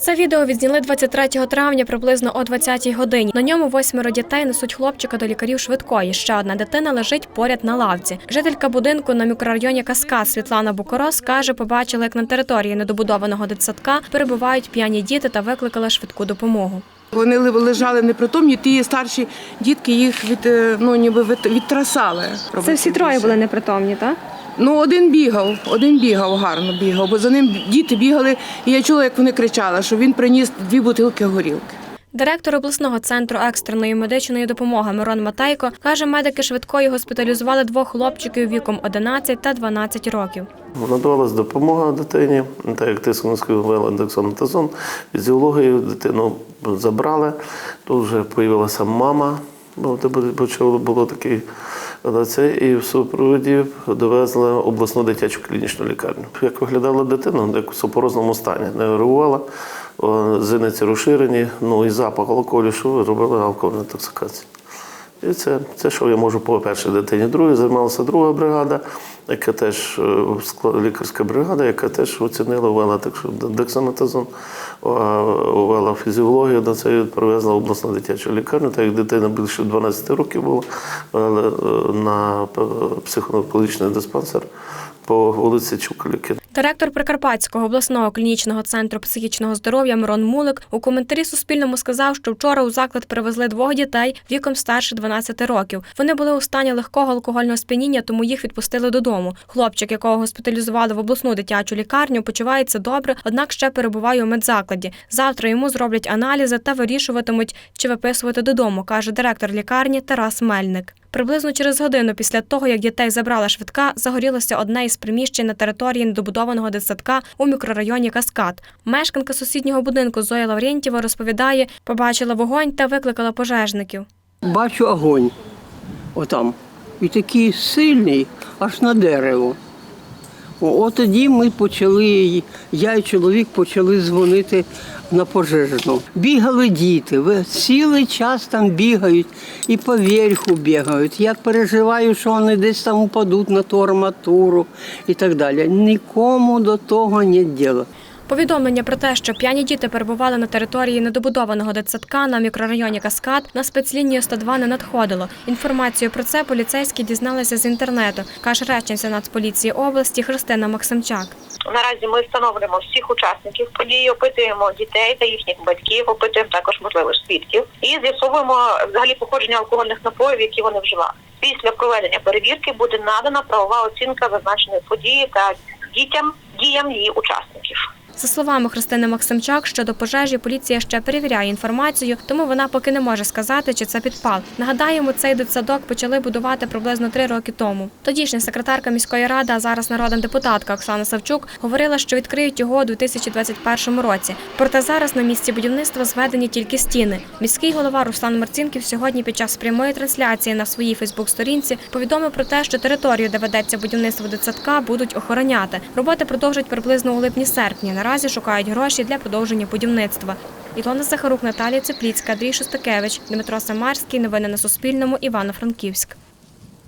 Це відео відзняли 23 травня приблизно о 20-й годині. На ньому восьмеро дітей несуть хлопчика до лікарів швидкої. Ще одна дитина лежить поряд на лавці. Жителька будинку на мікрорайоні Каскад Світлана Букорос каже, побачила, як на території недобудованого дитсадка перебувають п'яні діти та викликала швидку допомогу. Вони лежали непритомні, ті старші дітки їх від е, ну ніби відтрасали. Це всі троє були непритомні, так? Ну один бігав, один бігав гарно бігав, бо за ним діти бігали, і я чула, як вони кричали, що він приніс дві бутилки горілки. Директор обласного центру екстреної медичної допомоги Мирон Матайко каже, медики швидкої госпіталізували двох хлопчиків віком 11 та 12 років. Надавалась допомога дитині, так як тискунський ввели дексаметазон, фізіологію дитину забрали. Тут вже з'явилася мама, бо це було- було такий. на Це і в супроводі довезли обласну дитячу клінічну лікарню. Як виглядала дитина, як в супорозному стані, не реагувала, зениці розширені, ну і запах алкоголю, що робили алкогольну інтоксикацію. І це, це що я можу по першій дитині. Друге займалася друга бригада, яка теж е, лікарська бригада, яка теж оцінила, ввела дексаметазон, ввела фізіологію до цієї привезла обласну дитячу лікарню, так як дитина більше 12 років була е, на психоневрологічний диспансер по вулиці Чукаліки. Директор Прикарпатського обласного клінічного центру психічного здоров'я Мирон Мулик у коментарі Суспільному сказав, що вчора у заклад привезли двох дітей віком старше 12 років. Вони були у стані легкого алкогольного сп'яніння, тому їх відпустили додому. Хлопчик, якого госпіталізували в обласну дитячу лікарню, почувається добре, однак ще перебуває у медзакладі. Завтра йому зроблять аналізи та вирішуватимуть, чи виписувати додому, каже директор лікарні Тарас Мельник. Приблизно через годину після того, як дітей забрала швидка, загорілося одне із приміщень на території недобудованого дитсадка у мікрорайоні Каскад. Мешканка сусіднього будинку Зоя Лаврєнтєва розповідає, побачила вогонь та викликала пожежників. Бачу огонь отам. І такий сильний, аж на дерево. От тоді ми почали, я і чоловік почали дзвонити на пожежну. Бігали діти, цілий час там бігають і по верху бігають. Я переживаю, що вони десь там упадуть на ту арматуру і так далі. Нікому до того не діла. Повідомлення про те, що п'яні діти перебували на території недобудованого дитсадка на мікрорайоні Каскад на спецлінію 102 не надходило. Інформацію про це поліцейські дізналися з інтернету, каже речниця Нацполіції області Христина Максимчак. Наразі ми встановлюємо всіх учасників події, опитуємо дітей та їхніх батьків, опитуємо також можливих свідків і з'ясовуємо взагалі походження алкогольних напоїв, які вони вживали. Після проведення перевірки буде надана правова оцінка зазначеної події та дітям діям її учасників. За словами Христини Максимчак, щодо пожежі поліція ще перевіряє інформацію, тому вона поки не може сказати, чи це підпал. Нагадаємо, цей дитсадок почали будувати приблизно три роки тому. Тодішня секретарка міської ради, а зараз народна депутатка Оксана Савчук, говорила, що відкриють його у 2021 році. Проте зараз на місці будівництва зведені тільки стіни. Міський голова Руслан Марцінків сьогодні під час прямої трансляції на своїй Фейсбук-сторінці повідомив про те, що територію, де ведеться будівництво дитсадка, будуть охороняти. Роботи продовжать приблизно у липні-серпні. Наразі шукають гроші для продовження будівництва. Ілона Захарук, Наталія Цепліцька, Андрій Шостакевич, Дмитро Самарський. Новини на Суспільному. Івано-Франківськ.